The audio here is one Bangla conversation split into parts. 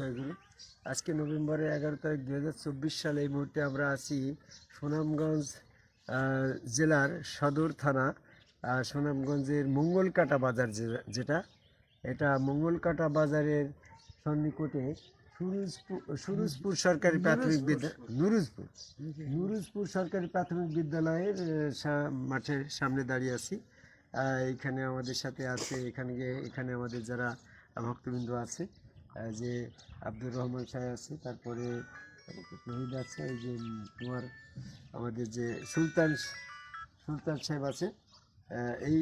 জয়গুরু। আজকে নভেম্বরের এগারো তারিখ দু হাজার চব্বিশ সালে এই মুহূর্তে আমরা আছি সুনামগঞ্জ জেলার সদর থানা সুনামগঞ্জের মঙ্গলকাটা বাজার যেটা। এটা মঙ্গলকাটা বাজারের সন্নিকটে সুরুজপুর সুরুজপুর সরকারি প্রাথমিক বিদ্যা নুরুজপুর। নুরুজপুর। সরকারি প্রাথমিক বিদ্যালয়ের মাঠের সামনে দাঁড়িয়ে আছি। এখানে আমাদের সাথে আছে এখানে এখানে আমাদের যারা ভক্তবৃন্দ আছে যে আব্দুর রহমান সাহেব আছে, তারপরে শহীদ আছে, এই যে তোমার আমাদের যে সুলতান সুলতান সাহেব আছে এই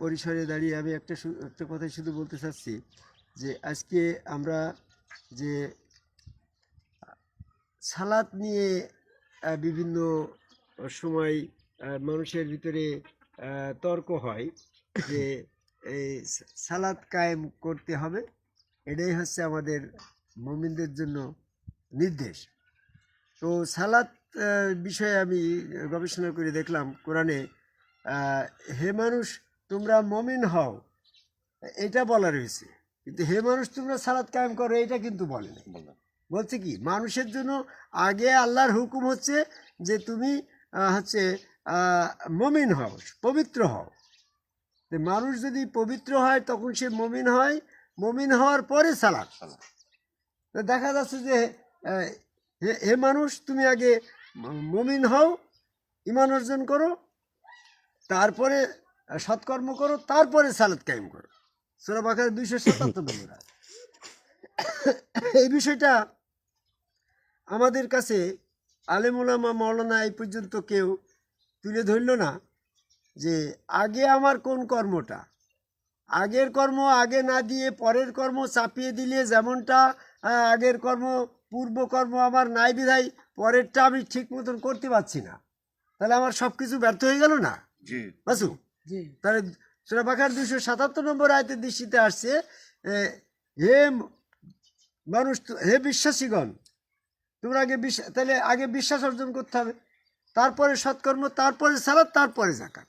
পরিসরে দাঁড়িয়ে আমি একটা একটা কথাই শুধু বলতে চাচ্ছি যে আজকে আমরা যে সালাদ নিয়ে বিভিন্ন সময় মানুষের ভিতরে তর্ক হয় যে এই সালাদ কায়েম করতে হবে। এটাই হচ্ছে আমাদের মমিনদের জন্য নির্দেশ। তো সালাদ বিষয়ে আমি গবেষণা করে দেখলাম কোরআনে হে মানুষ তোমরা মমিন হও। এটা বলা রয়েছে। কিন্তু হে মানুষ তোমরা সালাদ কায়েম করো এটা কিন্তু বলে না বলছে কি মানুষের জন্য আগে আল্লাহর হুকুম হচ্ছে যে তুমি হচ্ছে মমিন হও পবিত্র হও। মানুষ যদি পবিত্র হয় তখন সে মমিন হয়। মমিন হওয়ার পরে সালাদ দেখা যাচ্ছে যে হে মানুষ তুমি আগে মমিন হও ইমান অর্জন করো তারপরে সৎকর্ম করো তারপরে সালাদ কায়েম করো। সোরা বাকার দুইশো সাতাত্তর নম্বর এই বিষয়টা আমাদের কাছে আলেমুলামা মৌলানা এই পর্যন্ত কেউ তুলে ধরল না। যে আগে আমার কোন কর্মটা? আগের কর্ম আগে না দিয়ে পরের কর্ম চাপিয়ে দিলে যেমনটা আগের কর্ম পূর্ব কর্ম আমার নাই বিধায় পরেরটা আমি ঠিক মতন করতে পারছি না। তাহলে আমার সব কিছু ব্যর্থ হয়ে গেল না? জি। বাসু? তাহলে সুরা বাখার দুশো সাতাত্তর নম্বর আয়তের দৃষ্টিতে আসছে হে মানুষ তো- হে বিশ্বাসীগণ তোমরা আগে বিশ্বাস তাহলে আগে বিশ্বাস অর্জন করতে হবে। তারপরে সৎকর্ম তারপরে সালাত তারপরে জাকাত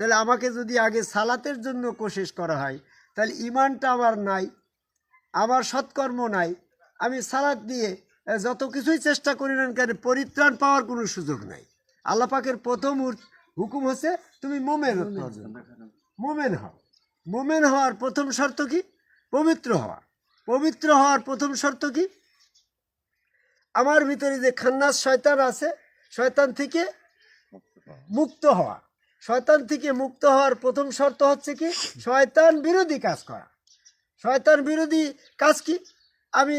তাহলে আমাকে যদি আগে সালাতের জন্য কোশেষ করা হয় তাহলে ইমানটা আমার নাই আমার সৎকর্ম নাই আমি সালাত দিয়ে যত কিছুই চেষ্টা করি না কেন পরিত্রাণ পাওয়ার কোনো সুযোগ নাই। আল্লাহ পাকের প্রথম হুকুম হচ্ছে তুমি মোমেন। মোমেন হও। মোমেন হওয়ার প্রথম শর্ত কি? পবিত্র হওয়া। পবিত্র হওয়ার প্রথম শর্ত কি? আমার ভিতরে যে খান্নাস শয়তান আছে শয়তান থেকে মুক্ত হওয়া। শয়তান থেকে মুক্ত হওয়ার প্রথম শর্ত হচ্ছে কি? শয়তান বিরোধী কাজ করা। শয়তান বিরোধী কাজ কি? আমি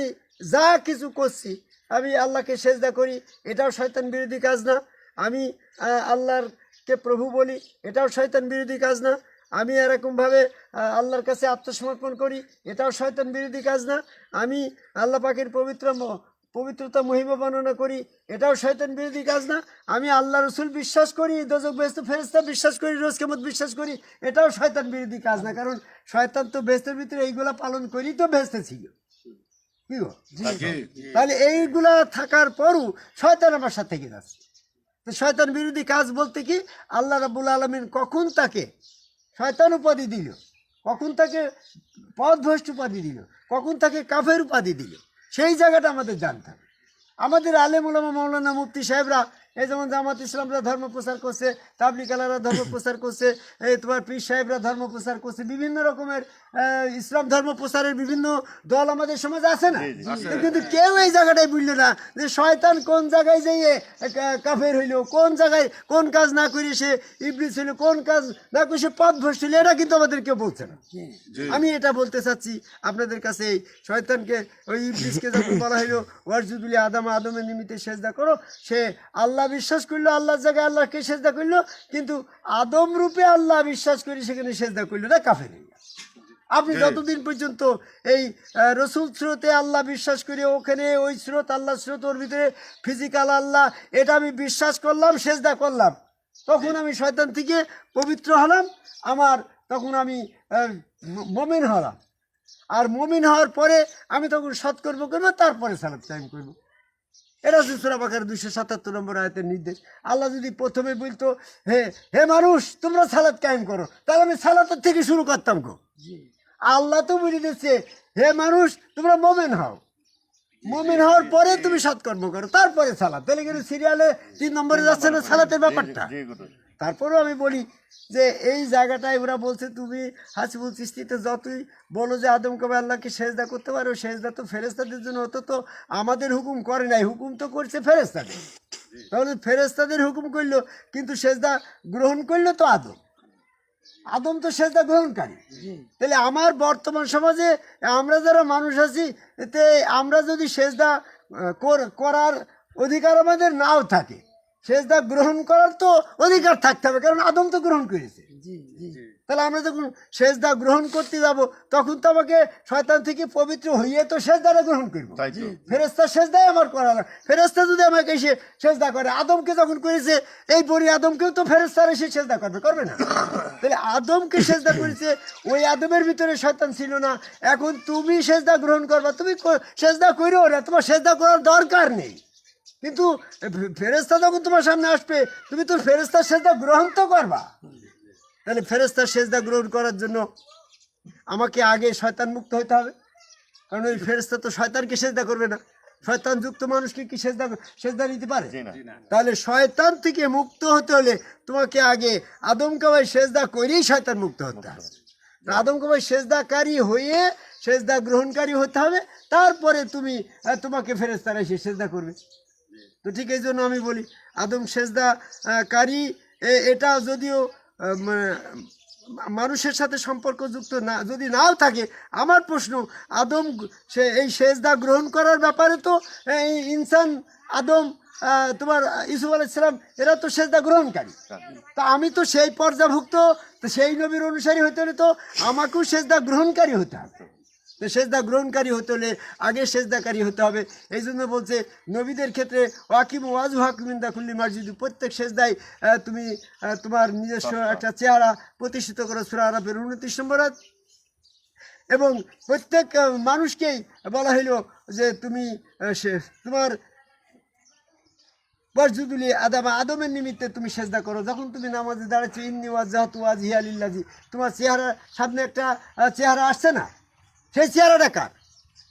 যা কিছু করছি, আমি আল্লাহকে সেজদা করি, এটাও শয়তান বিরোধী কাজ না। আমি আল্লাহরকে প্রভু বলি, এটাও শয়তান বিরোধী কাজ না। আমি এরকমভাবে আল্লাহর কাছে আত্মসমর্পণ করি, এটাও শয়তান বিরোধী কাজ না। আমি আল্লাহ পাখির পবিত্র পবিত্রতা মহিমা বর্ণনা করি এটাও শয়তান বিরোধী কাজ না। আমি আল্লাহ রসুল বিশ্বাস করি দোজক বেস্ত ফেরেস্তা বিশ্বাস করি রোজ কেমত বিশ্বাস করি এটাও শয়তান বিরোধী কাজ না। কারণ শয়তান তো বেস্তের ভিতরে এইগুলা পালন করি তো বেস্তে ছিল। তাহলে এইগুলা থাকার পরও শয়তান আমার সাথে থেকে যাচ্ছে। তো শয়তান বিরোধী কাজ বলতে কি আল্লাহ রাবুল আলমিন কখন তাকে শয়তান উপাধি দিল? কখন তাকে পথভ্রষ্ট উপাধি দিল? কখন তাকে কাফের উপাধি দিল? সেই জায়গাটা আমাদের জানতে হবে। আমাদের আলেম ওলামা মৌলানা মুফতি সাহেবরা, এই যেমন জামাত ইসলামরা ধর্ম প্রচার করছে তাবলিকালারা ধর্ম প্রচার করছে, এই তোমার পীর সাহেবরা ধর্ম প্রচার করছে, বিভিন্ন রকমের ইসলাম ধর্ম প্রচারের বিভিন্ন দল আমাদের সমাজে আছে না? কিন্তু কেউ এই জায়গাটাই বুঝলো না যে শয়তান কোন জায়গায় যেয়ে কাফের হইল কোন জায়গায় কোন কাজ না করে সে ইবলিস হইল কোন কাজ না করে সে পথ ভ্রষ্ট হইল এটা কিন্তু আমাদের কেউ বলছে না। আমি এটা বলতে চাচ্ছি আপনাদের কাছে এই শয়তানকে ওই ইবলিসকে যখন বলা হইল ওয়ারজুদুলি আদম আদমের নিমিত্তে সেজদা করো সে আল্লাহ বিশ্বাস করল আল্লাহর জায়গায় আল্লাহকে সেজদা করল কিন্তু আদম রূপে আল্লাহ বিশ্বাস করে সেখানে সেজদা করল না কাফের। আপনি যতদিন পর্যন্ত এই রসুল স্রোতে আল্লাহ বিশ্বাস করে ওখানে ওই স্রোত আল্লাহ স্রোত ওর ভিতরে ফিজিক্যাল আল্লাহ এটা আমি বিশ্বাস করলাম সেজদা করলাম। তখন আমি শয়তান থেকে পবিত্র হলাম আমার তখন আমি মমিন হলাম। আর মমিন হওয়ার পরে আমি তখন সৎকর্ম করব তারপরে সালাদ টাইম করব। এটা হচ্ছে সুরা বাকার দুইশো সাতাত্তর নম্বর আয়তের নির্দেশ। আল্লাহ যদি প্রথমে বলতো হে হে মানুষ তোমরা সালাদ কায়েম করো তাহলে আমি সালাতের থেকে শুরু করতাম গো। আল্লাহ তো বলে দিচ্ছে হে মানুষ তোমরা মোমেন হও মোমেন হওয়ার পরে তুমি সৎকর্ম করো তারপরে সালাত তাহলে কিন্তু সিরিয়ালে তিন নম্বরে যাচ্ছে না সালাতের ব্যাপারটা তারপরেও আমি বলি যে এই জায়গাটায় ওরা বলছে তুমি হাসিবুল চিস্তিতে যতই বলো যে আদম কবে আল্লাহকে সেজদা করতে পারো সেজদা তো ফেরেস্তাদের জন্য হতো তো আমাদের হুকুম করে নাই হুকুম তো করছে ফেরেস্তাদের তাহলে ফেরেস্তাদের হুকুম করল কিন্তু সেজদা গ্রহণ করল তো আদম আদম তো সেজদা গ্রহণকারী। তাহলে আমার বর্তমান সমাজে আমরা যারা মানুষ আছি এতে আমরা যদি সেজদা করার অধিকার আমাদের নাও থাকে সেজদা গ্রহণ করার তো অধিকার থাকতে হবে কারণ আদম তো গ্রহণ করেছে। তাহলে আমরা যখন সেজদা গ্রহণ করতে যাব তখন তো আমাকে শয়তান থেকে পবিত্র হইয়ে তো সেজদাটা গ্রহণ করব। ফেরেস্তা সেজদাই আমার করা লাগে। ফেরেস্তা যদি আমাকে এসে সেজদা করে আদমকে যখন করেছে এই বড়ি আদমকেও তো ফেরেস্তার এসে সেজদা করবে করবে না। তাহলে আদমকে সেজদা করেছে ওই আদমের ভিতরে শয়তান ছিল না। এখন তুমি সেজদা গ্রহণ করবা তুমি সেজদা করিও না তোমার সেজদা করার দরকার নেই। কিন্তু ফেরেস্তা যখন তোমার সামনে আসবে তুমি তো ফেরেস্তার সেজদা গ্রহণ তো করবা। তাহলে ফেরেস্তার সেজদা গ্রহণ করার জন্য আমাকে আগে শয়তান মুক্ত হতে হবে। কারণ ওই ফেরেস্তা তো শয়তানকে সেজদা করবে না। শয়তান যুক্ত মানুষকে কি সেজদা সেজদা নিতে পারে? না। তাহলে শয়তান থেকে মুক্ত হতে হলে তোমাকে আগে আদম কাবাই সেজদা করেই শয়তান মুক্ত হতে হবে। আদম কাবাই সেজদাকারী হয়ে সেজদা গ্রহণকারী হতে হবে। তারপরে তুমি তোমাকে ফেরেস্তারা এসে সেজদা করবে। তো ঠিক এই জন্য আমি বলি আদম সেজদা আহ, কারী এটা যদিও মানুষের সাথে সম্পর্কযুক্ত না, যদি নাও থাকে, আমার প্রশ্ন, আদম সে এই সেজদা গ্রহণ করার ব্যাপারে তো, এই ইনসান আদম তোমার ইসুফ আলাইসালাম এরা তো সেজদা গ্রহণকারী। তা আমি তো সেই পর্যাভুক্ত সেই নবীর অনুসারী হতে হলে তো আমাকেও সেজদা গ্রহণকারী হতে হবে। তো সেজদা গ্রহণকারী হতে হলে আগে সেজদাকারী হতে হবে। এই জন্য বলছে নবীদের ক্ষেত্রে ওয়াকিম ওয়াজু হাকিমিন্দা খুল্লি মার্জিদু প্রত্যেক সেজদায় তুমি তোমার নিজস্ব একটা চেহারা প্রতিষ্ঠিত করো সুরা আরবের উনত্রিশ নম্বর এবং প্রত্যেক মানুষকেই বলা হইল যে তুমি তোমার ওয়াজুদুলি আদামা আদমের নিমিত্তে তুমি সেজদা করো। যখন তুমি নামাজে দাঁড়াচ্ছ ইন্নি ওয়াজ জাহাতু ওয়াজ হিয়ালিল্লাজি তোমার চেহারা সামনে একটা চেহারা আসছে না? সেই চেহারাটা কার?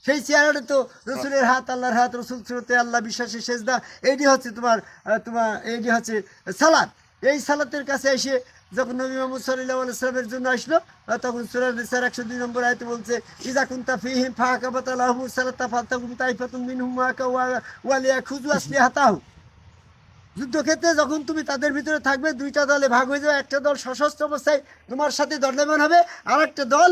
সেই চেহারাটা তো রসুলের হাত, আল্লাহর হাত, রসুল স্রোতে আল্লাহ বিশ্বাসের সেজদা এইটি হচ্ছে তোমার তোমার এইটি হচ্ছে সালাদ এই সালাতের কাছে এসে যখন নবী মোহাম্মদ সাল্লাহ আলাইসলামের জন্য আসলো তখন সুরার নিসার একশো দুই নম্বর আয়তে বলছে, ইজা কুন্তা ফিহিম ফাঁকা বাতালাহু সালাতা ফালতাকুম তাইফাতুম মিনহুম ওয়াকা ওয়া- ওয়ালিয়া খুজু আসলি হাতাহু যুদ্ধক্ষেত্রে যখন তুমি তাদের ভিতরে থাকবে, দুইটা দলে ভাগ হয়ে যাবে। একটা দল সশস্ত্র অবস্থায় তোমার সাথে দণ্ডায়মান হবে আর একটা দল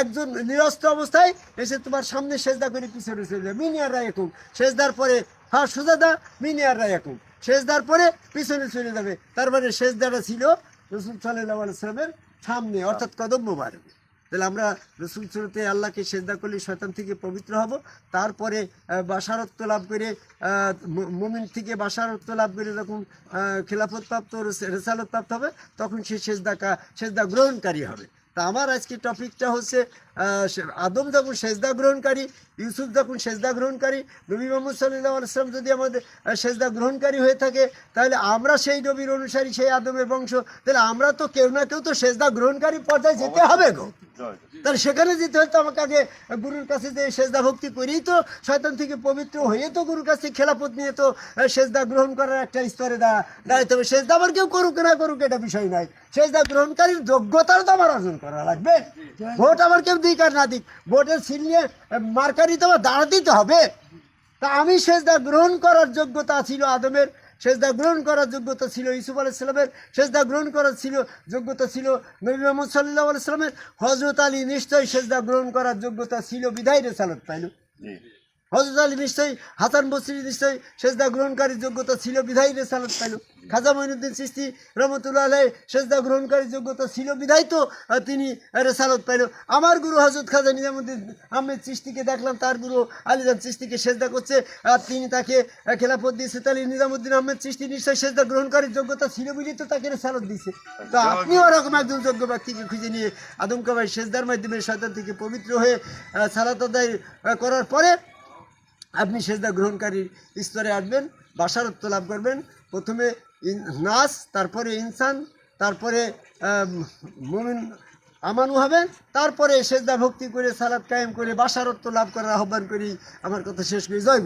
একজন নিরস্ত্র অবস্থায় এসে তোমার সামনে সেজদা করে পিছনে চলে যাবে। মিনিয়ার রায় একুম সেজদার পরে হ্যাঁ সুজাদা, মিনিয়ার রায় একুম সেজদার পরে পিছনে চলে যাবে। তার মানে সেজদাটা ছিল রসুল সাল্লাহ আলাইসলামের সামনে, অর্থাৎ কদম মোবারক। তাহলে আমরা রসুল সুরতে আল্লাহকে সেজদা করলে শয়তান থেকে পবিত্র হব। তারপরে বাসারত্ব লাভ করে মুমিন থেকে বাসারত্ব লাভ করে যখন আহ, খেলাফত প্রাপ্ত রেসালত প্রাপ্ত হবে তখন সে সেজদা সেজদা গ্রহণকারী হবে। তা আমার আজকে টপিকটা হচ্ছে আদম যখন সেজদা গ্রহণকারী ইউসুফ যখন সেজদা গ্রহণকারী নবী মোহাম্মদ সাল্লাহ আলাইসলাম যদি আমাদের সেজদা গ্রহণকারী হয়ে থাকে তাহলে আমরা সেই নবীর অনুসারী সেই আদমের বংশ তাহলে আমরা তো কেউ না কেউ তো সেজদা গ্রহণকারী পর্যায়ে যেতে হবে গো। তাহলে সেখানে যেতে হলে তো আমাকে আগে গুরুর কাছে যে সেজদা ভক্তি করেই তো শয়তান থেকে পবিত্র হয়ে তো গুরুর কাছে খেলাপথ নিয়ে তো সেজদা গ্রহণ করার একটা স্তরে দা দাঁড়াইতে হবে। সেজদা আবার কেউ করুক না করুক এটা বিষয় নাই। সেজদা গ্রহণকারীর যোগ্যতার তো আমার অর্জন করা লাগবে। ভোট আমার কেউ দিক আর না দিক। বোর্ডের সিল নিয়ে মার্কারি তো দাঁড়া দিতে হবে। তা আমি সেজদা গ্রহণ করার যোগ্যতা ছিল আদমের সেজদা গ্রহণ করার যোগ্যতা ছিল ইসুফ আলাইসালামের সেজদা গ্রহণ করার ছিল, যোগ্যতা ছিল নবী মোহাম্মদ সাল্লাহ আলাইসালামের হজরত আলী নিশ্চয়ই সেজদা গ্রহণ করার যোগ্যতা ছিল বিধায় রেসালত পাইল। হজরত আলী নিশ্চয়ই হাসান বসরি নিশ্চয়ই সেজদা গ্রহণকারীর যোগ্যতা ছিল বিধায় রেসালত পাইল। খাজা মঈনুদ্দিন সৃষ্টি রহমতুল্লাহ আলাই সেজদা গ্রহণকারীর যোগ্যতা ছিল বিধায় তো তিনি রেসালত পাইল। আমার গুরু হজরত খাজা নিজামুদ্দিন আহমেদ চিস্তিকে দেখলাম তার গুরু আলিজান চিস্তিকে সেজদা করছে আর তিনি তাকে খেলাফত দিয়েছে। তাহলে নিজামুদ্দিন আহমেদ চিস্তি নিশ্চয়ই সেজদা গ্রহণকারীর যোগ্যতা ছিল বুঝেই তো তাকে রেসালত দিয়েছে। তো আপনিও ওরকম একজন যোগ্য ব্যক্তিকে খুঁজে নিয়ে আদম কাবাই সেজদার মাধ্যমে শয়তান থেকে পবিত্র হয়ে সালাত আদায় করার পরে আপনি সেজদা গ্রহণকারীর স্তরে আসবেন বাসারত্ব লাভ করবেন। প্রথমে নাস, তারপরে ইনসান, তারপরে মমিন আমানু হবেন, তারপরে সেজদা ভক্তি করে সালাদ কায়েম করে বাসারত্ব লাভ করার আহ্বান করি। আমার কথা শেষ করি। জয়